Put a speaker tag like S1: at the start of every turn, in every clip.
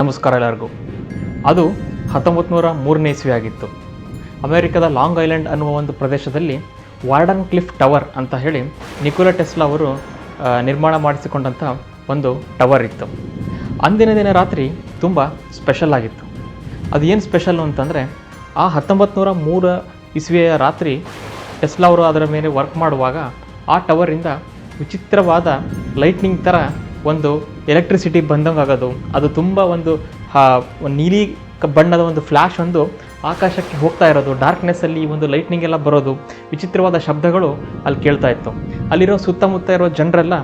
S1: ನಮಸ್ಕಾರ ಎಲ್ಲರಿಗೂ. ಅದು ಹತ್ತೊಂಬತ್ತು ನೂರ ಮೂರನೇ ಇಸ್ವಿ ಆಗಿತ್ತು. ಅಮೆರಿಕದ ಲಾಂಗ್ ಐಲ್ಯಾಂಡ್ ಅನ್ನುವ ಒಂದು ಪ್ರದೇಶದಲ್ಲಿ ವಾರ್ಡನ್ ಕ್ಲಿಫ್ ಟವರ್ ಅಂತ ಹೇಳಿ ನಿಕೋಲಾ ಟೆಸ್ಲಾ ಅವರು ನಿರ್ಮಾಣ ಮಾಡಿಸಿಕೊಂಡಂಥ ಒಂದು ಟವರ್ ಇತ್ತು. ಅಂದಿನ ದಿನ ರಾತ್ರಿ ತುಂಬ ಸ್ಪೆಷಲ್ ಆಗಿತ್ತು. ಅದು ಏನು ಸ್ಪೆಷಲ್ಲು ಅಂತಂದರೆ, ಆ ಹತ್ತೊಂಬತ್ತು ನೂರ ಮೂರ ಇಸ್ವಿಯ ರಾತ್ರಿ ಟೆಸ್ಲಾ ಅವರು ಅದರ ಮೇಲೆ ವರ್ಕ್ ಮಾಡುವಾಗ ಆ ಟವರಿಂದ ವಿಚಿತ್ರವಾದ ಲೈಟ್ನಿಂಗ್ ಥರ ಒಂದು ಎಲೆಕ್ಟ್ರಿಸಿಟಿ ಬಂದಂಗೆ ಆಗೋದು. ಅದು ತುಂಬ ಒಂದು ನೀಲಿ ಬಣ್ಣದ ಒಂದು ಫ್ಲ್ಯಾಶ್ ಒಂದು ಆಕಾಶಕ್ಕೆ ಹೋಗ್ತಾ ಇರೋದು. ಡಾರ್ಕ್ನೆಸ್ಸಲ್ಲಿ ಒಂದು ಲೈಟ್ನಿಂಗ್ ಎಲ್ಲ ಬರೋದು. ವಿಚಿತ್ರವಾದ ಶಬ್ದಗಳು ಅಲ್ಲಿ ಕೇಳ್ತಾ ಇತ್ತು. ಅಲ್ಲಿರೋ ಸುತ್ತಮುತ್ತ ಇರೋ ಜನರೆಲ್ಲ,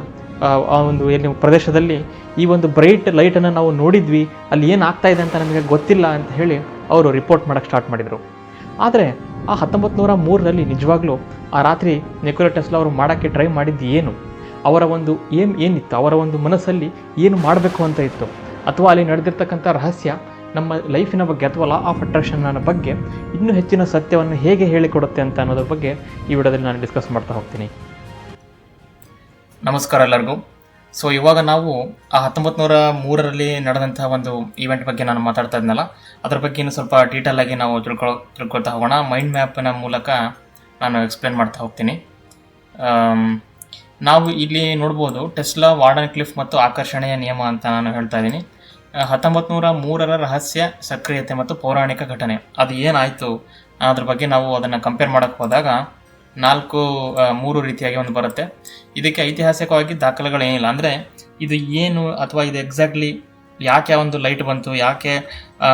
S1: ಆ ಆ ಒಂದು ಏನು ಪ್ರದೇಶದಲ್ಲಿ ಈ ಒಂದು ಬ್ರೈಟ್ ಲೈಟನ್ನು ನಾವು ನೋಡಿದ್ವಿ. ಅಲ್ಲಿ ಏನು ಆಗ್ತಾ ಇದೆ ಅಂತ ನಮಗೆ ಗೊತ್ತಿಲ್ಲ ಅಂತ ಹೇಳಿ ಅವರು ರಿಪೋರ್ಟ್ ಮಾಡೋಕ್ಕೆ ಸ್ಟಾರ್ಟ್ ಮಾಡಿದರು. ಆದರೆ ಆ ಹತ್ತೊಂಬತ್ತು ನೂರ ಮೂರರಲ್ಲಿ ನಿಜವಾಗ್ಲೂ ಆ ರಾತ್ರಿ ನಿಕೋಲಾ ಟೆಸ್ಲಾ ಅವರು ಮಾಡೋಕ್ಕೆ ಟ್ರೈ ಮಾಡಿದ್ದು ಏನು? ಅವರ ಒಂದು ಏಮ್ ಏನಿತ್ತು, ಅವರ ಒಂದು ಮನಸ್ಸಲ್ಲಿ ಏನು ಮಾಡಬೇಕು ಅಂತ ಇತ್ತು? ಅಥವಾ ಅಲ್ಲಿ ನಡೆದಿರ್ತಕ್ಕಂಥ ರಹಸ್ಯ ನಮ್ಮ ಲೈಫಿನ ಬಗ್ಗೆ ಅಥವಾ ಲಾ ಆಫ್ ಅಟ್ರಾಕ್ಷನ್ನ ಬಗ್ಗೆ ಇನ್ನೂ ಹೆಚ್ಚಿನ ಸತ್ಯವನ್ನು ಹೇಗೆ ಹೇಳಿಕೊಡುತ್ತೆ ಅಂತ ಅನ್ನೋದ್ರ ಬಗ್ಗೆ ಈ ವಿಡಿಯೋದಲ್ಲಿ ನಾನು ಡಿಸ್ಕಸ್ ಮಾಡ್ತಾ ಹೋಗ್ತೀನಿ.
S2: ನಮಸ್ಕಾರ ಎಲ್ಲರಿಗೂ. ಸೊ ಇವಾಗ ನಾವು ಆ ಹತ್ತೊಂಬತ್ತು ನೂರ ಮೂರರಲ್ಲಿ ನಡೆದಂಥ ಒಂದು ಈವೆಂಟ್ ಬಗ್ಗೆ ನಾನು ಮಾತಾಡ್ತಾ ಇದ್ನಲ್ಲ, ಅದ್ರ ಬಗ್ಗೆ ಇನ್ನು ಸ್ವಲ್ಪ ಡೀಟೇಲ್ ಆಗಿ ನಾವು ತಿಳ್ಕೊ ತಿಳ್ಕೊಳ್ತಾ ಹೋಗೋಣ. ಮೈಂಡ್ ಮ್ಯಾಪ್ನ ಮೂಲಕ ನಾನು ಎಕ್ಸ್ಪ್ಲೇನ್ ಮಾಡ್ತಾ ಹೋಗ್ತೀನಿ. ನಾವು ಇಲ್ಲಿ ನೋಡ್ಬೋದು ಟೆಸ್ಲಾ ವಾರ್ಡನ್ ಕ್ಲಿಫ್ ಮತ್ತು ಆಕರ್ಷಣೆಯ ನಿಯಮ ಅಂತ ನಾನು ಹೇಳ್ತಾ ಇದ್ದೀನಿ. ಹತ್ತೊಂಬತ್ತು ನೂರ ಮೂರರ ರಹಸ್ಯ ಸಕ್ರಿಯತೆ ಮತ್ತು ಪೌರಾಣಿಕ ಘಟನೆ. ಅದು ಏನಾಯಿತು? ಅದ್ರ ಬಗ್ಗೆ ನಾವು ಅದನ್ನು ಕಂಪೇರ್ ಮಾಡೋಕ್ಕೆ ಹೋದಾಗ ನಾಲ್ಕು ಮೂರು ರೀತಿಯಾಗಿ ಒಂದು ಬರುತ್ತೆ. ಇದಕ್ಕೆ ಐತಿಹಾಸಿಕವಾಗಿ ದಾಖಲೆಗಳೇನಿಲ್ಲ. ಅಂದರೆ ಇದು ಏನು ಅಥವಾ ಇದು ಎಕ್ಸಾಕ್ಟ್ಲಿ ಯಾಕೆ ಒಂದು ಲೈಟ್ ಬಂತು? ಯಾಕೆ ಆ,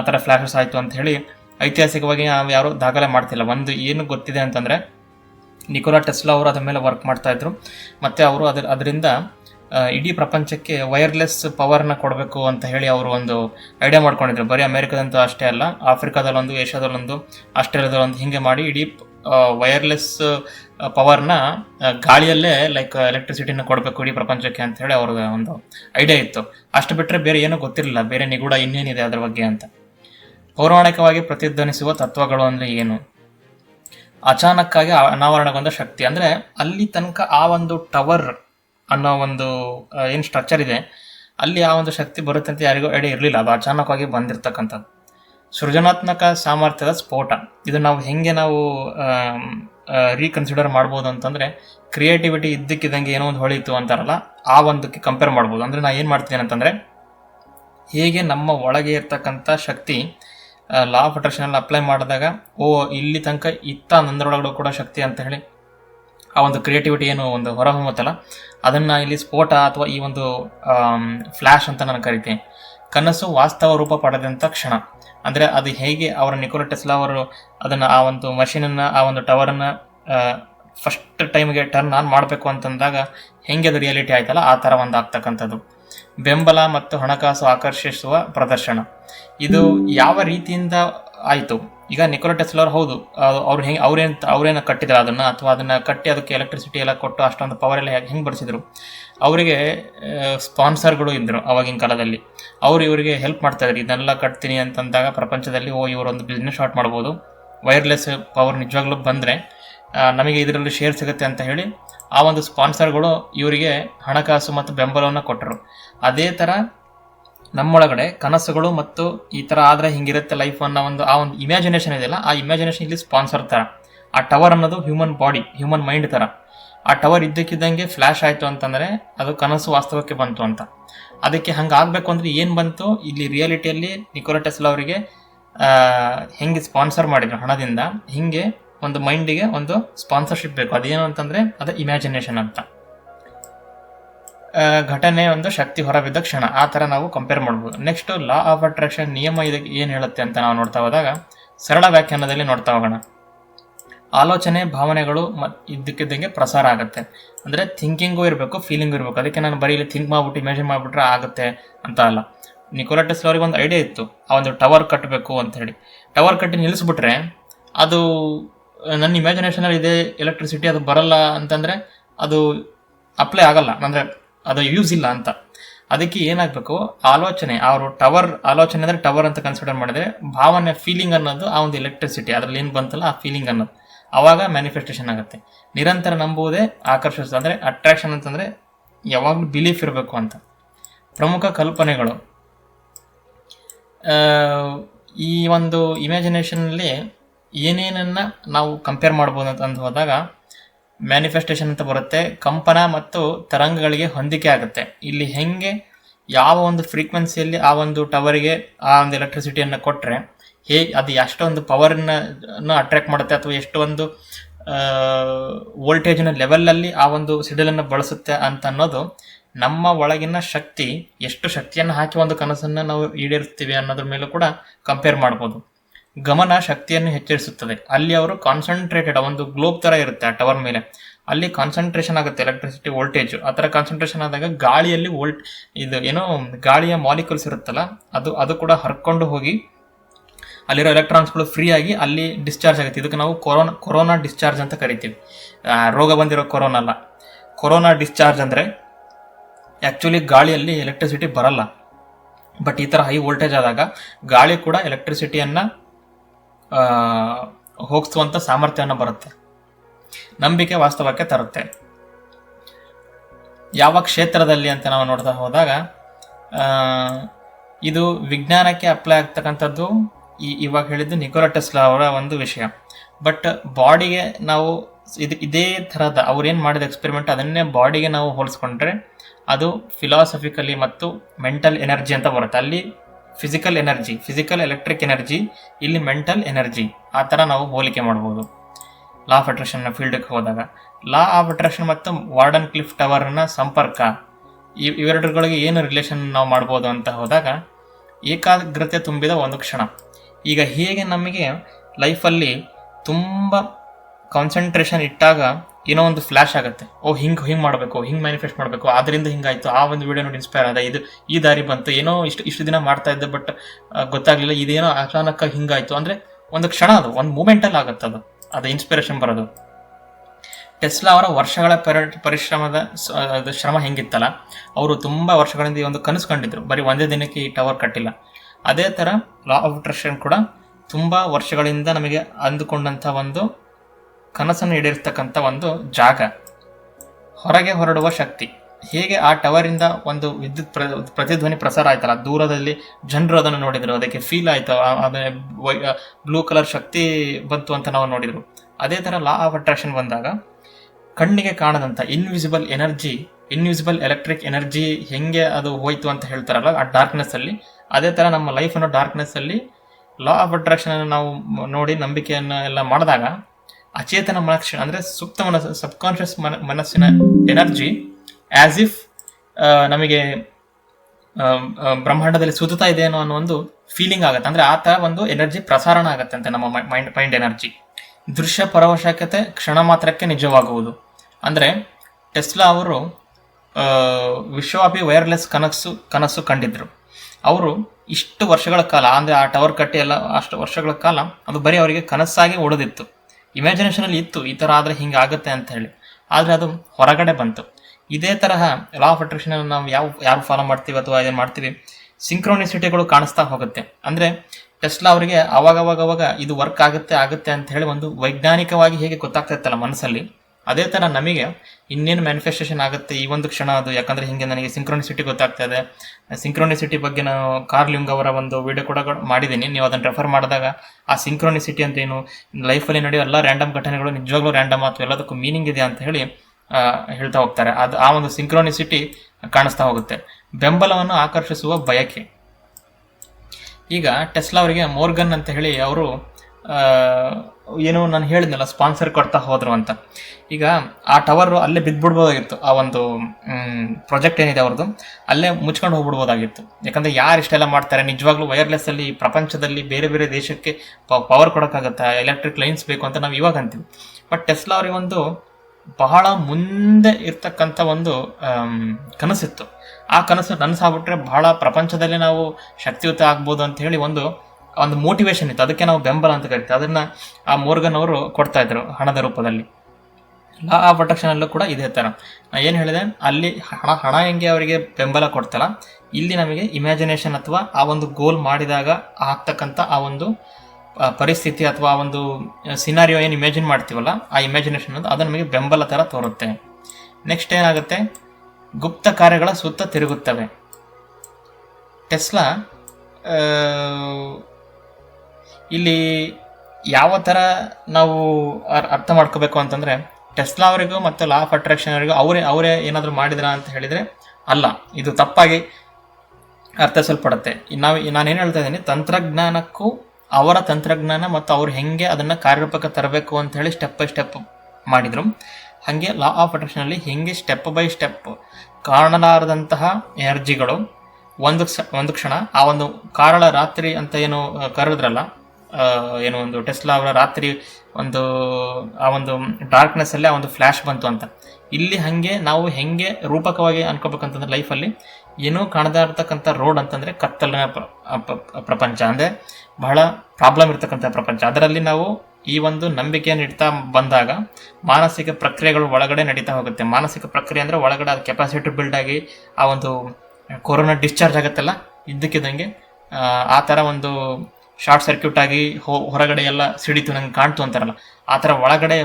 S2: ಥರ ಫ್ಲ್ಯಾಶಸ್ ಆಯಿತು ಅಂತ ಹೇಳಿ ಐತಿಹಾಸಿಕವಾಗಿ ನಾವು ಯಾರೂ ದಾಖಲೆ ಮಾಡ್ತಿಲ್ಲ. ಒಂದು ಏನು ಗೊತ್ತಿದೆ ಅಂತಂದರೆ ನಿಕೋಲಾ ಟೆಸ್ಲಾ ಅವರು ಅದರ ಮೇಲೆ ವರ್ಕ್ ಮಾಡ್ತಾ ಇದ್ರು. ಮತ್ತು ಅವರು ಅದರ ಅದರಿಂದ ಇಡೀ ಪ್ರಪಂಚಕ್ಕೆ ವೈರ್ಲೆಸ್ ಪವರ್ನ ಕೊಡಬೇಕು ಅಂತ ಹೇಳಿ ಅವರು ಒಂದು ಐಡಿಯಾ ಮಾಡ್ಕೊಂಡಿದ್ರು. ಬರೀ ಅಮೆರಿಕದಂತೂ ಅಷ್ಟೇ ಅಲ್ಲ, ಆಫ್ರಿಕಾದಲ್ಲೊಂದು, ಏಷ್ಯಾದಲ್ಲೊಂದು, ಆಸ್ಟ್ರೇಲಿಯಾದಲ್ಲೊಂದು ಹಿಂಗೆ ಮಾಡಿ ಇಡೀ ವೈರ್ಲೆಸ್ ಪವರ್ನ ಗಾಳಿಯಲ್ಲೇ ಲೈಕ್ ಎಲೆಕ್ಟ್ರಿಸಿಟಿನ ಕೊಡಬೇಕು ಇಡೀ ಪ್ರಪಂಚಕ್ಕೆ ಅಂತ ಹೇಳಿ ಅವ್ರ ಒಂದು ಐಡಿಯಾ ಇತ್ತು. ಅಷ್ಟು ಬಿಟ್ಟರೆ ಬೇರೆ ಏನೂ ಗೊತ್ತಿರಲಿಲ್ಲ. ಬೇರೆ ನಿಗೂಢ ಇನ್ನೇನಿದೆ ಅದರ ಬಗ್ಗೆ ಅಂತ. ಪೌರಾಣಿಕವಾಗಿ ಪ್ರತಿಧ್ವನಿಸುವ ತತ್ವಗಳು ಅಂದರೆ ಏನು? ಅಚಾನಕ್ಕಾಗಿ ಅನಾವರಣಗೊಂಡ ಶಕ್ತಿ. ಅಂದರೆ ಅಲ್ಲಿ ತನಕ ಆ ಒಂದು ಟವರ್ ಅನ್ನೋ ಒಂದು ಏನು ಸ್ಟ್ರಕ್ಚರ್ ಇದೆ, ಅಲ್ಲಿ ಆ ಒಂದು ಶಕ್ತಿ ಬರುತ್ತೆ ಅಂತ ಯಾರಿಗೂ ಎಡೆ ಇರಲಿಲ್ಲ. ಅದು ಅಚಾನಕವಾಗಿ ಬಂದಿರತಕ್ಕಂಥದ್ದು. ಸೃಜನಾತ್ಮಕ ಸಾಮರ್ಥ್ಯದ ಸ್ಫೋಟ. ಇದು ನಾವು ಹೆಂಗೆ ನಾವು ರೀಕನ್ಸಿಡರ್ ಮಾಡ್ಬೋದು ಅಂತಂದರೆ ಕ್ರಿಯೇಟಿವಿಟಿ ಇದ್ದಕ್ಕಿದ್ದಂಗೆ ಏನೋ ಒಂದು ಹೊಳಿತು ಅಂತಾರಲ್ಲ, ಆ ಒಂದಕ್ಕೆ ಕಂಪೇರ್ ಮಾಡ್ಬೋದು. ಅಂದರೆ ನಾನು ಏನು ಮಾಡ್ತೀನಿ ಅಂತಂದರೆ, ಹೇಗೆ ನಮ್ಮ ಒಳಗೆ ಇರ್ತಕ್ಕಂಥ ಶಕ್ತಿ ಲಾ ಆಫ್ ಅಟ್ರಾಕ್ಷನಲ್ಲಿ ಅಪ್ಲೈ ಮಾಡಿದಾಗ, ಓ, ಇಲ್ಲಿ ತನಕ ಇತ್ತ ನಂದರೊಳಗಡೆ ಕೂಡ ಶಕ್ತಿ ಅಂತ ಹೇಳಿ ಆ ಒಂದು ಕ್ರಿಯೇಟಿವಿಟಿ ಏನು ಒಂದು ಹೊರಹೊಮ್ಮತ್ತಲ್ಲ, ಅದನ್ನು ಇಲ್ಲಿ ಸ್ಫೋಟ ಅಥವಾ ಈ ಒಂದು ಫ್ಲ್ಯಾಶ್ ಅಂತ ನಾನು ಕರಿತೀನಿ. ಕನಸು ವಾಸ್ತವ ರೂಪ ಪಡೆದಂಥ ಕ್ಷಣ. ಅಂದರೆ ಅದು ಹೇಗೆ ಅವರ ನಿಕೋಲ ಟೆಸ್ಲಾ ಅವರು ಅದನ್ನು ಆ ಒಂದು ಮಷೀನನ್ನು ಆ ಒಂದು ಟವರನ್ನು ಫಸ್ಟ್ ಟೈಮ್ಗೆ ಟರ್ನ್ ಆನ್ ಮಾಡಬೇಕು ಅಂತಂದಾಗ, ಹೆಂಗೆ ಅದು ರಿಯಾಲಿಟಿ ಆಯ್ತಲ್ಲ, ಆ ಥರ ಒಂದು ಆಗ್ತಕ್ಕಂಥದ್ದು. ಬೆಂಬಲ ಮತ್ತು ಹಣಕಾಸು ಆಕರ್ಷಿಸುವ ಪ್ರದರ್ಶನ. ಇದು ಯಾವ ರೀತಿಯಿಂದ ಆಯಿತು? ಈಗ ನಿಕೋಲಾ ಟೆಸ್ಲರ್ ಹೌದು. ಅವ್ರು ಹೆಂಗೆ ಅವ್ರೇನು ಅವ್ರೇನು ಕಟ್ಟಿದ್ರು ಅದನ್ನು? ಅಥವಾ ಅದನ್ನು ಕಟ್ಟಿ ಅದಕ್ಕೆ ಎಲೆಕ್ಟ್ರಿಸಿಟಿ ಎಲ್ಲ ಕೊಟ್ಟು ಅಷ್ಟೊಂದು ಪವರ್ ಎಲ್ಲ ಹೆಂಗೆ ಬಡಿಸಿದ್ರು ಅವರಿಗೆ ಸ್ಪಾನ್ಸರ್ಗಳು ಇದ್ದರು ಅವಾಗಿನ ಕಾಲದಲ್ಲಿ. ಅವರು ಇವರಿಗೆ ಹೆಲ್ಪ್ ಮಾಡ್ತಾ ಇದ್ರು. ಇದನ್ನೆಲ್ಲ ಕಟ್ತೀನಿ ಅಂತಂದಾಗ ಪ್ರಪಂಚದಲ್ಲಿ ಓ ಇವರೊಂದು ಬಿಸ್ನೆಸ್ ಸ್ಟಾರ್ಟ್ ಮಾಡ್ಬೋದು. ವೈರ್ಲೆಸ್ ಪವರ್ ನಿಜವಾಗ್ಲೂ ಬಂದರೆ ನಮಗೆ ಇದರಲ್ಲಿ ಶೇರ್ ಸಿಗುತ್ತೆ ಅಂತ ಹೇಳಿ ಆ ಒಂದು ಸ್ಪಾನ್ಸರ್ಗಳು ಇವರಿಗೆ ಹಣಕಾಸು ಮತ್ತು ಬೆಂಬಲವನ್ನು ಕೊಟ್ಟರು. ಅದೇ ಥರ ನಮ್ಮೊಳಗಡೆ ಕನಸುಗಳು ಮತ್ತು ಈ ಥರ ಆದರೆ ಹಿಂಗಿರುತ್ತೆ ಲೈಫ್ ಅನ್ನೋ ಒಂದು ಆ ಒಂದು ಇಮ್ಯಾಜಿನೇಷನ್ ಇದೆಯಲ್ಲ, ಆ ಇಮ್ಯಾಜಿನೇಷನ್ ಇಲ್ಲಿ ಸ್ಪಾನ್ಸರ್ ಥರ ಆ ಟವರ್ ಅನ್ನೋದು ಹ್ಯೂಮನ್ ಬಾಡಿ ಹ್ಯೂಮನ್ ಮೈಂಡ್ ಥರ ಆ ಟವರ್ ಇದ್ದಕ್ಕಿದ್ದಂಗೆ ಫ್ಲ್ಯಾಶ್ ಆಯಿತು ಅಂತಂದರೆ ಅದು ಕನಸು ವಾಸ್ತವಕ್ಕೆ ಬಂತು ಅಂತ. ಅದಕ್ಕೆ ಹಂಗೆ ಆಗಬೇಕು ಅಂದರೆ ಏನು ಬಂತು? ಇಲ್ಲಿ ರಿಯಾಲಿಟಿಯಲ್ಲಿ ನಿಕೋಲಾ ಅವರಿಗೆ ಹೆಂಗೆ ಸ್ಪಾನ್ಸರ್ ಮಾಡಿದ್ರು ಹಣದಿಂದ, ಹಿಂಗೆ ಒಂದು ಮೈಂಡಿಗೆ ಒಂದು ಸ್ಪಾನ್ಸರ್ಶಿಪ್ ಬೇಕು. ಅದೇನು ಅಂತಂದರೆ, ಅದು ಇಮ್ಯಾಜಿನೇಷನ್ ಅಂತ. ಘಟನೆ ಒಂದು ಶಕ್ತಿ ಹೊರಬಿದ್ದ ಕ್ಷಣ. ಆ ಥರ ನಾವು ಕಂಪೇರ್ ಮಾಡ್ಬೋದು. ನೆಕ್ಸ್ಟ್ ಲಾ ಆಫ್ ಅಟ್ರಾಕ್ಷನ್ ನಿಯಮ ಇದಕ್ಕೆ ಏನು ಹೇಳುತ್ತೆ ಅಂತ ನಾವು ನೋಡ್ತಾ ಹೋದಾಗ, ಸರಳ ವ್ಯಾಖ್ಯಾನದಲ್ಲಿ ನೋಡ್ತಾ ಹೋಗೋಣ. ಆಲೋಚನೆ, ಭಾವನೆಗಳು ಇದ್ದಕ್ಕಿದ್ದಂಗೆ ಪ್ರಸಾರ ಆಗುತ್ತೆ. ಅಂದರೆ ಥಿಂಕಿಂಗು ಇರಬೇಕು ಫೀಲಿಂಗು ಇರಬೇಕು. ಅದಕ್ಕೆ ನಾನು ಬರೀ ಇಲ್ಲಿ ಥಿಂಕ್ ಮಾಡ್ಬಿಟ್ಟು ಇಮ್ಯಾಜಿನ್ ಮಾಡಿಬಿಟ್ರೆ ಆಗುತ್ತೆ ಅಂತ ಅಲ್ಲ. ನಿಕೋಲಟಸ್ ಅವ್ರಿಗೆ ಒಂದು ಐಡಿಯಾ ಇತ್ತು. ಆ ಒಂದು ಟವರ್ ಕಟ್ಟಬೇಕು ಅಂತ ಹೇಳಿ. ಟವರ್ ಕಟ್ಟಿ ನಿಲ್ಲಿಸ್ಬಿಟ್ರೆ, ಅದು ನನ್ನ ಇಮ್ಯಾಜಿನೇಷನಲ್ಲಿ ಇದೆ ಎಲೆಕ್ಟ್ರಿಸಿಟಿ ಅದು ಬರಲ್ಲ ಅಂತಂದರೆ ಅದು ಅಪ್ಲೈ ಆಗಲ್ಲ. ಅಂದರೆ ಅದು ಯೂಸ್ ಇಲ್ಲ ಅಂತ. ಅದಕ್ಕೆ ಏನಾಗಬೇಕು? ಆಲೋಚನೆ. ಅವರು ಟವರ್ ಆಲೋಚನೆ ಅಂದರೆ ಟವರ್ ಅಂತ ಕನ್ಸಿಡರ್ ಮಾಡಿದ್ರೆ ಭಾವನೆ ಫೀಲಿಂಗ್ ಅನ್ನೋದು ಆ ಒಂದು ಎಲೆಕ್ಟ್ರಿಸಿಟಿ ಅದರಲ್ಲಿ ಏನು ಬಂತಲ್ಲ ಆ ಫೀಲಿಂಗ್ ಅನ್ನೋದು. ಆವಾಗ ಮ್ಯಾನಿಫೆಸ್ಟೇಷನ್ ಆಗುತ್ತೆ. ನಿರಂತರ ನಂಬುವುದೇ ಆಕರ್ಷಿಸ್ತದೆ ಅಂದರೆ ಅಟ್ರಾಕ್ಷನ್ ಅಂತಂದರೆ ಯಾವಾಗಲೂ ಬಿಲೀಫ್ ಇರಬೇಕು ಅಂತ. ಪ್ರಮುಖ ಕಲ್ಪನೆಗಳು. ಈ ಒಂದು ಇಮ್ಯಾಜಿನೇಷನಲ್ಲಿ ಏನೇನನ್ನ ನಾವು ಕಂಪೇರ್ ಮಾಡ್ಬೋದು ಅಂತ ಅಂತ ಹೋದಾಗ ಮ್ಯಾನಿಫೆಸ್ಟೇಷನ್ ಅಂತ ಬರುತ್ತೆ, ಕಂಪನ ಮತ್ತು ತರಂಗಗಳಿಗೆ ಹೊಂದಿಕೆ ಆಗುತ್ತೆ. ಇಲ್ಲಿ ಹೆಂಗೆ ಯಾವ ಒಂದು ಫ್ರೀಕ್ವೆನ್ಸಿಯಲ್ಲಿ ಆ ಒಂದು ಟವರಿಗೆ ಆ ಒಂದು ಎಲೆಕ್ಟ್ರಿಸಿಟಿಯನ್ನು ಕೊಟ್ಟರೆ ಹೇಗೆ ಅದು ಎಷ್ಟೊಂದು ಪವರನ್ನು ಅಟ್ರ್ಯಾಕ್ಟ್ ಮಾಡುತ್ತೆ ಅಥವಾ ಎಷ್ಟು ಒಂದು ವೋಲ್ಟೇಜ್ನ ಲೆವೆಲಲ್ಲಿ ಆ ಒಂದು ಸಿಡಿಲನ್ನು ಬಳಸುತ್ತೆ ಅಂತ ಅನ್ನೋದು ನಮ್ಮ ಒಳಗಿನ ಶಕ್ತಿ, ಎಷ್ಟು ಶಕ್ತಿಯನ್ನು ಹಾಕಿ ಒಂದು ಕನಸನ್ನು ನಾವು ಈಡೇರಿಸ್ತೀವಿ ಅನ್ನೋದ್ರ ಮೇಲೂ ಕೂಡ ಕಂಪೇರ್ ಮಾಡ್ಬೋದು. ಗಮನ ಶಕ್ತಿಯನ್ನು ಹೆಚ್ಚಿಸುತ್ತದೆ. ಅಲ್ಲಿ ಅವರು ಕಾನ್ಸಂಟ್ರೇಟೆಡ್ ಒಂದು ಗ್ಲೋಬ್ ತರ ಇರುತ್ತೆ ಆ ಟವರ್ ಮೇಲೆ. ಅಲ್ಲಿ ಕಾನ್ಸಂಟ್ರೇಷನ್ ಆಗುತ್ತೆ ಎಲೆಕ್ಟ್ರಿಸಿಟಿ ವೋಲ್ಟೇಜ್ ಆ ಥರ ಕಾನ್ಸಂಟ್ರೇಷನ್ ಆದಾಗ ಗಾಳಿಯಲ್ಲಿ ವೋಲ್ಟ್ ಇದು ಏನೋ ಗಾಳಿಯ ಮಾಲಿಕ್ಯೂಲ್ಸ್ ಇರುತ್ತಲ್ಲ, ಅದು ಅದು ಕೂಡ ಹರ್ಕೊಂಡು ಹೋಗಿ ಅಲ್ಲಿರೋ ಎಲೆಕ್ಟ್ರಾನ್ಸ್ಗಳು ಫ್ರೀ ಆಗಿ ಅಲ್ಲಿ ಡಿಸ್ಚಾರ್ಜ್ ಆಗುತ್ತೆ. ಇದಕ್ಕೆ ನಾವು ಕೊರೋನಾ ಕೊರೋನಾ ಡಿಸ್ಚಾರ್ಜ್ ಅಂತ ಕರಿತೀವಿ. ರೋಗ ಬಂದಿರೋ ಕೊರೋನಾ ಅಲ್ಲ. ಕೊರೋನಾ ಡಿಸ್ಚಾರ್ಜ್ ಅಂದರೆ ಆ್ಯಕ್ಚುಲಿ ಗಾಳಿಯಲ್ಲಿ ಎಲೆಕ್ಟ್ರಿಸಿಟಿ ಬರಲ್ಲ. ಬಟ್ ಈ ಥರ ಹೈ ವೋಲ್ಟೇಜ್ ಆದಾಗ ಗಾಳಿ ಕೂಡ ಎಲೆಕ್ಟ್ರಿಸಿಟಿಯನ್ನು ಹೋಗಿಸುವಂಥ ಸಾಮರ್ಥ್ಯವನ್ನು ಬರುತ್ತೆ. ನಂಬಿಕೆ ವಾಸ್ತವಕ್ಕೆ ತರುತ್ತೆ. ಯಾವ ಕ್ಷೇತ್ರದಲ್ಲಿ ಅಂತ ನಾವು ನೋಡ್ತಾ ಹೋದಾಗ ಇದು ವಿಜ್ಞಾನಕ್ಕೆ ಅಪ್ಲೈ ಆಗ್ತಕ್ಕಂಥದ್ದು ಈ ಇವಾಗ ಹೇಳಿದ್ದು ನಿಕೋಲಾ ಅವರ ಒಂದು ವಿಷಯ. ಬಟ್ ಬಾಡಿಗೆ ನಾವು ಇದು ಇದೇ ಥರದ ಅವ್ರೇನು ಮಾಡಿದ ಎಕ್ಸ್ಪೆರಿಮೆಂಟ್ ಅದನ್ನೇ ಬಾಡಿಗೆ ನಾವು ಹೋಲಿಸ್ಕೊಂಡ್ರೆ ಅದು ಫಿಲಾಸಫಿಕಲಿ ಮತ್ತು ಮೆಂಟಲ್ ಎನರ್ಜಿ ಅಂತ ಬರುತ್ತೆ. ಅಲ್ಲಿ physical energy physical electric energy ಇಲ್ಲಿ ಮೆಂಟಲ್ ಎನರ್ಜಿ ಆ ಥರ ನಾವು ಹೋಲಿಕೆ ಮಾಡ್ಬೋದು. ಲಾ ಆಫ್ ಅಟ್ರಾಕ್ಷನ್ನ ಫೀಲ್ಡ್ಗೆ ಹೋದಾಗ. ಲಾ ಆಫ್ ಅಟ್ರಾಕ್ಷನ್ ಮತ್ತು ವಾರ್ಡನ್ ಕ್ಲಿಫ್ ಟವರ್ನ ಸಂಪರ್ಕ. ಇವ್- ಇವೆರಡುಗಳಿಗೆ ಏನು ರಿಲೇಷನ್ ನಾವು ಮಾಡ್ಬೋದು ಅಂತ ಹೋದಾಗ, ಏಕಾಗ್ರತೆ ತುಂಬಿದ ಒಂದು ಕ್ಷಣ. ಈಗ ಹೇಗೆ ನಮಗೆ ಲೈಫಲ್ಲಿ ತುಂಬ ಕಾನ್ಸಂಟ್ರೇಷನ್ ಇಟ್ಟಾಗ ಏನೋ ಒಂದು ಫ್ಲ್ಯಾಶ್ ಆಗುತ್ತೆ. ಓ, ಹಿಂಗೆ ಹಿಂಗೆ ಮಾಡಬೇಕು, ಹಿಂಗೆ ಮ್ಯಾನಿಫೆಸ್ಟ್ ಮಾಡಬೇಕು ಅದರಿಂದ ಹಿಂಗಾಯ್ತು. ಆ ಒಂದು ವಿಡಿಯೋ ನೋಡಿ ಇನ್ಸ್ಪೈರ್ ಆದ. ಇದು, ಈ ದಾರಿ ಬಂತು. ಏನೋ ಇಷ್ಟು ಇಷ್ಟು ದಿನ ಮಾಡ್ತಾ ಇದ್ದೆ ಬಟ್ ಗೊತ್ತಾಗ್ಲಿಲ್ಲ. ಇದೇನೋ ಅಚಾನಕ್ ಹಿಂಗಾಯ್ತು. ಅಂದರೆ ಒಂದು ಕ್ಷಣ ಅದು, ಒಂದು ಮೂಮೆಂಟಲ್ಲಿ ಆಗುತ್ತೆ ಅದು. ಅದು ಇನ್ಸ್ಪಿರೇಷನ್ ಬರೋದು. ಟೆಸ್ಲಾ ಅವರ ವರ್ಷಗಳ ಪರಿ- ಪರಿಶ್ರಮದ ಶ್ರಮ ಹೆಂಗಿತ್ತಲ್ಲ? ಅವರು ತುಂಬ ವರ್ಷಗಳಿಂದ ಈ ಒಂದು ಕನಸು ಕಂಡಿದ್ರು. ಬರೀ ಒಂದೇ ದಿನಕ್ಕೆ ಈ ಟವರ್ ಕಟ್ಟಿಲ್ಲ. ಅದೇ ಥರ ಲಾ ಆಫ್ ಅಟ್ರಾಕ್ಷನ್ ಕೂಡ ತುಂಬ ವರ್ಷಗಳಿಂದ ನಮಗೆ ಅಂದುಕೊಂಡಂಥ ಒಂದು ಕನಸನ್ನು ಈಡೇರಿಸ್ತಕ್ಕಂಥ ಒಂದು ಜಾಗ. ಹೊರಗೆ ಹೊರಡುವ ಶಕ್ತಿ. ಹೇಗೆ ಆ ಟವರಿಂದ ಒಂದು ವಿದ್ಯುತ್ ಪ್ರ, ಪ್ರತಿಧ್ವನಿ ಪ್ರಸಾರ ಆಯ್ತಲ್ಲ, ದೂರದಲ್ಲಿ ಜನರು ಅದನ್ನು ನೋಡಿದ್ರು. ಅದಕ್ಕೆ ಫೀಲ್ ಆಯ್ತು. ಬ್ಲೂ ಕಲರ್ ಶಕ್ತಿ ಬಂತು ಅಂತ ನಾವು ನೋಡಿದ್ರು. ಅದೇ ಥರ ಲಾ ಆಫ್ ಅಟ್ರಾಕ್ಷನ್ ಬಂದಾಗ, ಕಣ್ಣಿಗೆ ಕಾಣದಂಥ invisible energy invisible electric energy ಹೆಂಗೆ ಅದು ಹೋಯ್ತು ಅಂತ ಹೇಳ್ತಾರಲ್ಲ, ಆ ಡಾರ್ಕ್ನೆಸ್ ಅಲ್ಲಿ. ಅದೇ ಥರ ನಮ್ಮ ಲೈಫ್ ಅನ್ನೋ ಡಾರ್ಕ್ನೆಸ್ ಅಲ್ಲಿ ಲಾ ಆಫ್ ಅಟ್ರಾಕ್ಷನ್ ಅನ್ನು ನಾವು ನೋಡಿ ನಂಬಿಕೆಯನ್ನು ಎಲ್ಲ ಮಾಡಿದಾಗ ಅಚೇತನ ಮನಕ್ಷಣ ಅಂದರೆ ಸುಪ್ತ ಮನಸ್ಸು ಸಬ್ಕಾನ್ಷಿಯಸ್ ಮನ, ಮನಸ್ಸಿನ ಎನರ್ಜಿ ಆಸ್ ಇಫ್ ನಮಗೆ ಬ್ರಹ್ಮಾಂಡದಲ್ಲಿ ಸುತ್ತಾ ಇದೆ ಅನ್ನೋ ಒಂದು ಫೀಲಿಂಗ್ ಆಗುತ್ತೆ. ಅಂದ್ರೆ ಆ ಥರ ಒಂದು ಎನರ್ಜಿ ಪ್ರಸಾರಣ ಆಗುತ್ತೆ ಅಂತ ನಮ್ಮ ಮೈಂಡ್ ಮೈಂಡ್ ಎನರ್ಜಿ ದೃಶ್ಯ ಪರವಶಕತೆ ಕ್ಷಣ ಮಾತ್ರಕ್ಕೆ ನಿಜವಾಗುವುದು. ಅಂದ್ರೆ ಟೆಸ್ಲಾ ಅವರು ವಿಶ್ವವ್ಯಾಪಿ ವೈರ್ಲೆಸ್ ಕನಸು ಕನಸು ಕಂಡಿದ್ರು. ಅವರು ಇಷ್ಟು ವರ್ಷಗಳ ಕಾಲ, ಅಂದ್ರೆ ಆ ಟವರ್ ಕಟ್ಟಿ ಎಲ್ಲ ಅಷ್ಟು ವರ್ಷಗಳ ಕಾಲ, ಅದು ಬರೀ ಅವರಿಗೆ ಕನಸಾಗಿ ಉಳಿದಿತ್ತು ಇಮ್ಯಾಜಿನೇಷನ್ ಅಲ್ಲಿ ಇತ್ತು, ಈ ತರ ಆದ್ರೆ ಹಿಂಗೆ ಆಗುತ್ತೆ ಅಂತ ಹೇಳಿ. ಆದ್ರೆ ಅದು ಹೊರಗಡೆ ಬಂತು. ಇದೇ ತರಹ ಲಾ ಆಫ್ ಅಟ್ರಾಕ್ಷನ್ ನಾವು ಯಾವ, ಯಾರು ಫಾಲೋ ಮಾಡ್ತೀವಿ ಅಥವಾ ಏನ್ ಮಾಡ್ತೀವಿ ಸಿಂಕ್ರೋನಿಸಿಟಿಗಳು ಕಾಣಿಸ್ತಾ ಹೋಗುತ್ತೆ. ಅಂದ್ರೆ ಟೆಸ್ಲಾ ಅವರಿಗೆ ಅವಾಗ ಅವಾಗ ಇದು ವರ್ಕ್ ಆಗುತ್ತೆ ಆಗುತ್ತೆ ಅಂತ ಹೇಳಿ ಒಂದು ವೈಜ್ಞಾನಿಕವಾಗಿ ಹೇಗೆ ಗೊತ್ತಾಗ್ತಾ ಇತ್ತಲ್ಲ ಮನಸ್ಸಲ್ಲಿ ಅದೇ ತರ ನಮಗೆ ಇನ್ನೇನು ಮ್ಯಾನಿಫೆಸ್ಟೇಷನ್ ಆಗುತ್ತೆ ಈ ಒಂದು ಕ್ಷಣ ಅದು? ಯಾಕಂದ್ರೆ ಹಿಂಗೆ ನನಗೆ ಸಿಂಕ್ರೋನಿಸಿಟಿ ಗೊತ್ತಾಗ್ತಾ ಇದೆ. ಸಿಂಕ್ರೋನಿಸಿಟಿ ಬಗ್ಗೆ ನಾನು ಕಾರ್ಲಿಂಗ್ ಅವರ ಒಂದು ವಿಡಿಯೋ ಕೂಡ ಮಾಡಿದ್ದೀನಿ. ನೀವು ಅದನ್ನು ರೆಫರ್ ಮಾಡಿದಾಗ ಆ ಸಿಂಕ್ರೋನಿಸಿಟಿ ಅಂತ ಏನು ಲೈಫಲ್ಲಿ ನಡೆಯೋ ಎಲ್ಲ ರ್ಯಾಂಡಮ್ ಘಟನೆಗಳು ನಿಜವಾಗ್ಲೂ ರ್ಯಾಂಡಮ್ ಅಥವಾ ಎಲ್ಲದಕ್ಕೂ ಮೀನಿಂಗ್ ಇದೆ ಅಂತ ಹೇಳಿ ಹೇಳ್ತಾ ಹೋಗ್ತಾರೆ. ಅದು ಆ ಒಂದು ಸಿಂಕ್ರೋನಿಸಿಟಿ ಕಾಣಿಸ್ತಾ ಹೋಗುತ್ತೆ. ಬೆಂಬಲವನ್ನು ಆಕರ್ಷಿಸುವ ಬಯಕೆ. ಈಗ ಟೆಸ್ಲಾ ಅವರಿಗೆ ಮೋರ್ಗನ್ ಅಂತ ಹೇಳಿ ಅವರು ಏನೋ ನಾನು ಹೇಳಿದ್ನಲ್ಲ ಸ್ಪಾನ್ಸರ್ ಕೊಡ್ತಾ ಹೋದ್ರು ಅಂತ. ಈಗ ಆ ಟವರ್ ಅಲ್ಲೇ ಬಿದ್ದ್ಬಿಡ್ಬೋದಾಗಿತ್ತು ಆ ಒಂದು ಪ್ರಾಜೆಕ್ಟ್ ಏನಿದೆ ಅವ್ರದ್ದು ಅಲ್ಲೇ ಮುಚ್ಕೊಂಡು ಹೋಗ್ಬಿಡ್ಬೋದಾಗಿತ್ತು. ಯಾಕಂದ್ರೆ ಯಾರು ಇಷ್ಟೆಲ್ಲ ಮಾಡ್ತಾರೆ, ನಿಜವಾಗ್ಲೂ ವೈರ್ಲೆಸ್ ಅಲ್ಲಿ, ಪ್ರಪಂಚದಲ್ಲಿ ಬೇರೆ ಬೇರೆ ದೇಶಕ್ಕೆ ಪವರ್ ಕೊಡೋಕ್ಕಾಗತ್ತಾ ಎಲೆಕ್ಟ್ರಿಕ್ ಲೈನ್ಸ್ ಬೇಕು ಅಂತ ನಾವು ಇವಾಗ ಅಂತೀವಿ. ಬಟ್ ಟೆಸ್ಲಾ ಅವ್ರಿಗೆ ಒಂದು ಬಹಳ ಮುಂದೆ ಇರ್ತಕ್ಕಂಥ ಒಂದು ಕನಸಿತ್ತು. ಆ ಕನಸು ನನಸಾಗ್ಬಿಟ್ರೆ ಬಹಳ ಪ್ರಪಂಚದಲ್ಲಿ ನಾವು ಶಕ್ತಿಯುತ ಆಗ್ಬೋದು ಅಂತ ಹೇಳಿ ಒಂದು ಒಂದು ಮೋಟಿವೇಶನ್ ಇತ್ತು. ಅದಕ್ಕೆ ನಾವು ಬೆಂಬಲ ಅಂತ ಕರಿತೀವಿ. ಅದನ್ನ ಆ ಮೋರ್ಗನ್ ಅವರು ಕೊಡ್ತಾ ಇದ್ರು ಹಣದ ರೂಪದಲ್ಲಿ. ಲಾ ಆ ಪ್ರೊಟೆಕ್ಷನ್ ಅಲ್ಲೂ ಕೂಡ ಇದೇ ಥರ ನಾ ಏನು ಹೇಳಿದೆ? ಅಲ್ಲಿ ಹಣ ಹಣ ಹೆಂಗೆ ಅವರಿಗೆ ಬೆಂಬಲ ಕೊಡ್ತಲ್ಲ, ಇಲ್ಲಿ ನಮಗೆ ಇಮ್ಯಾಜಿನೇಷನ್ ಅಥವಾ ಆ ಒಂದು ಗೋಲ್ ಮಾಡಿದಾಗ ಆಗ್ತಕ್ಕಂಥ ಆ ಒಂದು ಪರಿಸ್ಥಿತಿ ಅಥವಾ ಆ ಒಂದು ಸಿನಾರಿಯೋ ಏನು ಇಮ್ಯಾಜಿನ್ ಮಾಡ್ತೀವಲ್ಲ, ಆ ಇಮ್ಯಾಜಿನೇಷನ್ ಅದು ನಮಗೆ ಬೆಂಬಲ ಥರ ತೋರುತ್ತೆ. ನೆಕ್ಸ್ಟ್ ಏನಾಗುತ್ತೆ? ಗುಪ್ತ ಕಾರ್ಯಗಳ ಸುತ್ತ ತಿರುಗುತ್ತವೆ. ಟೆಸ್ಲಾ ಇಲ್ಲಿ ಯಾವ ಥರ ನಾವು ಅರ್- ಅರ್ಥ ಮಾಡ್ಕೋಬೇಕು ಅಂತಂದರೆ ಟೆಸ್ಲಾ ಅವರಿಗೂ ಮತ್ತು ಲಾ ಆಫ್ ಅಟ್ರಾಕ್ಷನ್ ಅವರಿಗೂ ಅವರೇ ಅವರೇ ಏನಾದರೂ ಮಾಡಿದ್ರ ಅಂತ ಹೇಳಿದರೆ ಅಲ್ಲ, ಇದು ತಪ್ಪಾಗಿ ಅರ್ಥೈಸಲ್ಪಡುತ್ತೆ. ನಾವು ನಾನೇನು ಹೇಳ್ತಾ ಇದ್ದೀನಿ, ತಂತ್ರಜ್ಞಾನಕ್ಕೂ ಅವರ ತಂತ್ರಜ್ಞಾನ ಮತ್ತು ಅವ್ರು ಹೆಂಗೆ ಅದನ್ನು ಕಾರ್ಯರೂಪಕ್ಕೆ ತರಬೇಕು ಅಂತ ಹೇಳಿ ಸ್ಟೆಪ್ ಬೈ ಸ್ಟೆಪ್ ಮಾಡಿದರು. ಹಾಗೆ ಲಾ ಆಫ್ ಅಟ್ರಾಕ್ಷನಲ್ಲಿ ಹೆಂಗೆ ಸ್ಟೆಪ್ ಬೈ ಸ್ಟೆಪ್ ಕಾಣಲಾರದಂತಹ ಎನರ್ಜಿಗಳು ಒಂದು ಕ್ಷ ಒಂದು ಕ್ಷಣ, ಆ ಒಂದು ಕಾರಳ ರಾತ್ರಿ ಅಂತ ಏನು ಕರೆದ್ರಲ್ಲ ಏನು ಒಂದು ಟೆಸ್ಲಾ ಅವರ ರಾತ್ರಿ ಒಂದು ಆ ಒಂದು ಡಾರ್ಕ್ನೆಸ್ಸಲ್ಲೇ ಆ ಒಂದು ಫ್ಲ್ಯಾಶ್ ಬಂತು ಅಂತ. ಇಲ್ಲಿ ಹಾಗೆ ನಾವು ಹೆಂಗೆ ರೂಪಕವಾಗಿ ಅನ್ಕೋಬೇಕಂತಂದ್ರೆ ಲೈಫಲ್ಲಿ ಏನೂ ಕಾಣದೇ ಇರ್ತಕ್ಕಂಥ ರೋಡ್ ಅಂತಂದರೆ ಕತ್ತಲಿನ ಪ್ರಪಂಚ. ಅಂದರೆ ಬಹಳ ಪ್ರಾಬ್ಲಮ್ ಇರ್ತಕ್ಕಂಥ ಪ್ರಪಂಚ. ಅದರಲ್ಲಿ ನಾವು ಈ ಒಂದು ನಂಬಿಕೆಯನ್ನು ಇಡ್ತಾ ಬಂದಾಗ ಮಾನಸಿಕ ಪ್ರಕ್ರಿಯೆಗಳು ಒಳಗಡೆ ನಡೀತಾ ಹೋಗುತ್ತೆ. ಮಾನಸಿಕ ಪ್ರಕ್ರಿಯೆ ಅಂದರೆ ಒಳಗಡೆ ಅದು ಕೆಪಾಸಿಟಿ ಬಿಲ್ಡ್ ಆಗಿ ಆ ಒಂದು ಕೊರೋನಾ ಡಿಸ್ಚಾರ್ಜ್ ಆಗುತ್ತಲ್ಲ? ಇದ್ದಕ್ಕಿದ್ದಂಗೆ ಆ, ಥರ ಒಂದು ಶಾರ್ಟ್ ಸರ್ಕ್ಯೂಟ್ ಆಗಿ ಹೊರಗಡೆ ಎಲ್ಲ ಸಿಡಿತು, ನಂಗೆ ಕಾಣ್ತು ಅಂತಾರಲ್ಲ. ಆ ಥರ ಒಳಗಡೆ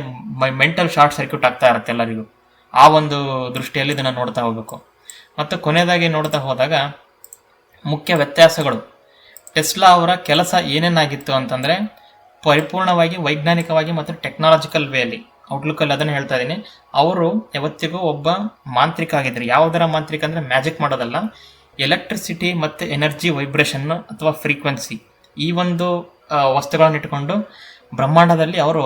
S2: ಮೆಂಟಲ್ ಶಾರ್ಟ್ ಸರ್ಕ್ಯೂಟ್ ಆಗ್ತಾ ಇರುತ್ತೆ ಎಲ್ಲರಿಗೂ. ಆ ಒಂದು ದೃಷ್ಟಿಯಲ್ಲಿ ಇದನ್ನು ನೋಡ್ತಾ ಹೋಗಬೇಕು. ಮತ್ತು ಕೊನೆಯದಾಗಿ ನೋಡ್ತಾ ಹೋದಾಗ, ಮುಖ್ಯ ವ್ಯತ್ಯಾಸಗಳು. ಟೆಸ್ಲಾ ಅವರ ಕೆಲಸ ಏನೇನಾಗಿತ್ತು ಅಂತಂದರೆ, ಪರಿಪೂರ್ಣವಾಗಿ, ವೈಜ್ಞಾನಿಕವಾಗಿ ಮತ್ತು ಟೆಕ್ನಾಲಜಿಕಲ್ ವೇಲಿ ಔಟ್ಲುಕ್ಕಲ್ಲಿ ಅದನ್ನು ಹೇಳ್ತಾ ಇದ್ದೀನಿ. ಅವರು ಯಾವತ್ತಿಗೂ ಒಬ್ಬ ಮಾಂತ್ರಿಕ ಆಗಿದ್ರು. ಯಾವುದರ ಮಾಂತ್ರಿಕ ಅಂದರೆ ಮ್ಯಾಜಿಕ್ ಮಾಡೋದಲ್ಲ. ಎಲೆಕ್ಟ್ರಿಸಿಟಿ ಮತ್ತು ಎನರ್ಜಿ ವೈಬ್ರೇಷನ್ ಅಥವಾ ಫ್ರೀಕ್ವೆನ್ಸಿ. ಈ ಒಂದು ವಸ್ತುಗಳನ್ನು ಇಟ್ಟುಕೊಂಡು ಬ್ರಹ್ಮಾಂಡದಲ್ಲಿ ಅವರು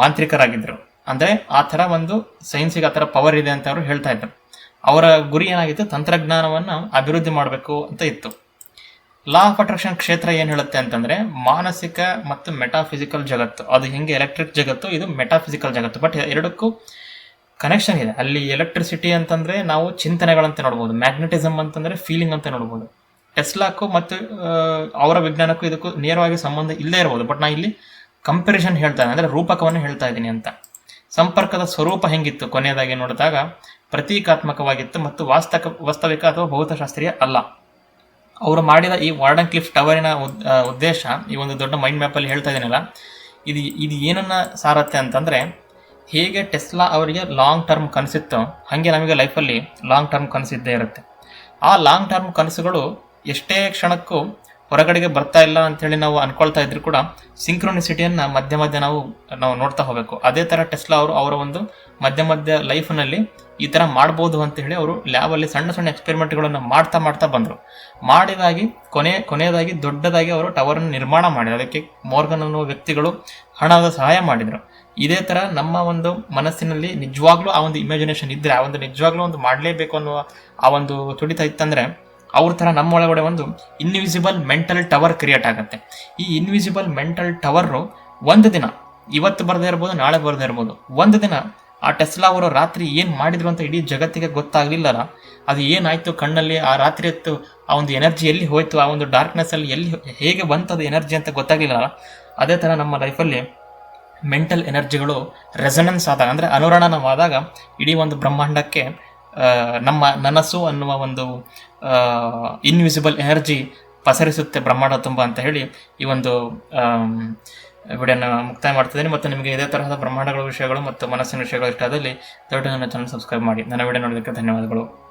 S2: ಮಾಂತ್ರಿಕರಾಗಿದ್ದರು. ಅಂದರೆ ಆ ಥರ ಒಂದು ಸೈನ್ಸಿಗೆ ಆ ಥರ ಪವರ್ ಇದೆ ಅಂತ ಅವರು ಹೇಳ್ತಾ ಇದ್ದರು ಅವರ ಗುರಿ ಏನಾಗಿತ್ತು? ತಂತ್ರಜ್ಞಾನವನ್ನು ಅಭಿವೃದ್ಧಿ ಮಾಡಬೇಕು ಅಂತ ಇತ್ತು. ಲಾ ಆಫ್ ಅಟ್ರಾಕ್ಷನ್ ಕ್ಷೇತ್ರ ಏನು ಹೇಳುತ್ತೆ ಅಂತಂದರೆ, ಮಾನಸಿಕ ಮತ್ತು ಮೆಟಾಫಿಸಿಕಲ್ ಜಗತ್ತು. ಅದು ಹೆಂಗೆ ಎಲೆಕ್ಟ್ರಿಕ್ ಜಗತ್ತು, ಇದು ಮೆಟಾಫಿಸಿಕಲ್ ಜಗತ್ತು. ಬಟ್ ಎರಡಕ್ಕೂ ಕನೆಕ್ಷನ್ ಇದೆ. ಅಲ್ಲಿ ಎಲೆಕ್ಟ್ರಿಸಿಟಿ ಅಂತಂದರೆ ನಾವು ಚಿಂತನೆಗಳಂತ ನೋಡ್ಬೋದು ಮ್ಯಾಗ್ನೆಟಿಸಮ್ ಅಂತಂದರೆ ಫೀಲಿಂಗ್ ಅಂತ ನೋಡ್ಬೋದು. ಟೆಸ್ಲಾಕ್ಕೂ ಮತ್ತು ಅವರ ವಿಜ್ಞಾನಕ್ಕೂ ಇದಕ್ಕೂ ನೇರವಾಗಿ ಸಂಬಂಧ ಇಲ್ಲದೇ ಇರ್ಬೋದು. ಬಟ್ ನಾ ಇಲ್ಲಿ ಕಂಪ್ಯಾರಿಸನ್ ಹೇಳ್ತಾ ಇದ್ದೀನಿ ಅಂದರೆ ರೂಪಕವನ್ನು ಹೇಳ್ತಾ ಇದ್ದೀನಿ ಅಂತ. ಸಂಪರ್ಕದ ಸ್ವರೂಪ ಹೆಂಗಿತ್ತು? ಕೊನೆಯದಾಗಿ ನೋಡಿದಾಗ, ಪ್ರತೀಕಾತ್ಮಕವಾಗಿತ್ತು ಮತ್ತು ವಾಸ್ತಕ, ವಾಸ್ತವಿಕ ಅಥವಾ ಭೌತಶಾಸ್ತ್ರೀಯ ಅಲ್ಲ. ಅವರು ಮಾಡಿದ ಈ ವಾರ್ಡನ್ ಕ್ಲಿಫ್ ಟವರಿನ ಉದ್- ಉದ್ದೇಶ, ಈ ಒಂದು ದೊಡ್ಡ ಮೈಂಡ್ ಮ್ಯಾಪಲ್ಲಿ ಹೇಳ್ತಾ ಇದ್ದೀನಲ್ಲ, ಇದು ಇದು ಏನನ್ನು ಸಾರತ್ತೆ ಅಂತಂದರೆ, ಹೇಗೆ ಟೆಸ್ಲಾ ಅವರಿಗೆ ಲಾಂಗ್ ಟರ್ಮ್ ಕನಸಿತ್ತು, ಹಾಗೆ ನಮಗೆ ಲೈಫಲ್ಲಿ ಲಾಂಗ್ ಟರ್ಮ್ ಕನಸಿದ್ದೇ ಇರುತ್ತೆ. ಆ ಲಾಂಗ್ ಟರ್ಮ್ ಕನಸುಗಳು ಎಷ್ಟೇ ಕ್ಷಣಕ್ಕೂ ಹೊರಗಡೆಗೆ ಬರ್ತಾ ಇಲ್ಲ ಅಂತೇಳಿ ನಾವು ಅನ್ಕೊಳ್ತಾ ಇದ್ರು ಕೂಡ ಸಿಂಕ್ರೋನಿಸಿಟಿಯನ್ನು ಮಧ್ಯ ಮಧ್ಯ ನಾವು ನಾವು ನೋಡ್ತಾ ಹೋಗಬೇಕು. ಅದೇ ಥರ ಟೆಸ್ಲಾ ಅವರು ಅವರ ಒಂದು ಮಧ್ಯ ಮಧ್ಯ ಲೈಫ್ನಲ್ಲಿ ಈ ಥರ ಮಾಡ್ಬೋದು ಅಂತ ಹೇಳಿ ಅವರು ಲ್ಯಾಬಲ್ಲಿ ಸಣ್ಣ ಸಣ್ಣ ಎಕ್ಸ್ಪೆರಿಮೆಂಟ್ಗಳನ್ನು ಮಾಡ್ತಾ ಮಾಡ್ತಾ ಬಂದರು. ಮಾಡಿದಾಗಿ ಕೊನೆ, ಕೊನೆಯದಾಗಿ ದೊಡ್ಡದಾಗಿ ಅವರು ಟವರನ್ನು ನಿರ್ಮಾಣ ಮಾಡಿದ್ರು. ಅದಕ್ಕೆ ಮೋರ್ಗನ್ ಅನ್ನುವ ವ್ಯಕ್ತಿಗಳು ಹಣದ ಸಹಾಯ ಮಾಡಿದರು. ಇದೇ ಥರ ನಮ್ಮ ಒಂದು ಮನಸ್ಸಿನಲ್ಲಿ ನಿಜವಾಗ್ಲೂ ಆ ಒಂದು ಇಮ್ಯಾಜಿನೇಷನ್ ಇದ್ದರೆ ಆ ಒಂದು ನಿಜವಾಗ್ಲೂ ಒಂದು ಮಾಡಲೇಬೇಕು ಅನ್ನುವ ಆ ಒಂದು ತುಡಿತ ಇತ್ತಂದರೆ ಅವ್ರ ಥರ ನಮ್ಮ ಒಳಗಡೆ ಒಂದು ಇನ್ವಿಸಿಬಲ್ ಮೆಂಟಲ್ ಟವರ್ ಕ್ರಿಯೇಟ್ ಆಗುತ್ತೆ. ಈ ಇನ್ವಿಸಿಬಲ್ ಮೆಂಟಲ್ ಟವರು ಒಂದು ದಿನ, ಇವತ್ತು ಬರದೇ ಇರ್ಬೋದು, ನಾಳೆ ಬರದೇ ಇರ್ಬೋದು, ಒಂದು ದಿನ ಆ ಟೆಸ್ಲಾ ಅವರು ರಾತ್ರಿ ಏನು ಮಾಡಿದ್ರು ಅಂತ ಇಡೀ ಜಗತ್ತಿಗೆ ಗೊತ್ತಾಗಲಿಲ್ಲಲ್ಲ ಅದು ಏನಾಯಿತು ಕಣ್ಣಲ್ಲಿ, ಆ ರಾತ್ರಿ ಹೊತ್ತು ಆ ಒಂದು ಎನರ್ಜಿ ಎಲ್ಲಿ ಹೋಯಿತು, ಆ ಒಂದು ಡಾರ್ಕ್ನೆಸ್ಸಲ್ಲಿ ಎಲ್ಲಿ ಹೇಗೆ ಬಂತದು ಎನರ್ಜಿ ಅಂತ ಗೊತ್ತಾಗಲಿಲ್ಲಲ್ಲ ಅದೇ ಥರ ನಮ್ಮ ಲೈಫಲ್ಲಿ ಮೆಂಟಲ್ ಎನರ್ಜಿಗಳು ರೆಸನೆನ್ಸ್ ಆದಾಗ, ಅಂದರೆ ಅನುರಣನವಾದಾಗ ಇಡೀ ಒಂದು ಬ್ರಹ್ಮಾಂಡಕ್ಕೆ ನಮ್ಮ ನನಸು ಅನ್ನುವ ಒಂದು ಇನ್ವಿಸಿಬಲ್ ಎನರ್ಜಿ ಪಸರಿಸುತ್ತೆ ಬ್ರಹ್ಮಾಂಡ ತುಂಬ ಅಂತ ಹೇಳಿ ಈ ಒಂದು ವಿಡಿಯೋನ ಮುಕ್ತಾಯ ಮಾಡ್ತಿದ್ದೀನಿ ಮತ್ತು ನಿಮಗೆ ಇದೇ ತರಹದ ಬ್ರಹ್ಮಾಂಡಗಳ ವಿಷಯಗಳು ಮತ್ತು ಮನಸ್ಸಿನ ವಿಷಯಗಳು ಇಷ್ಟ ಆದಲ್ಲಿ ದಯವಿಟ್ಟು ನನ್ನ ಚಾನಲ್ ಸಬ್ಸ್ಕ್ರೈಬ್ ಮಾಡಿ. ನನ್ನ ವಿಡಿಯೋ ನೋಡೋದಕ್ಕೆ ಧನ್ಯವಾದಗಳು.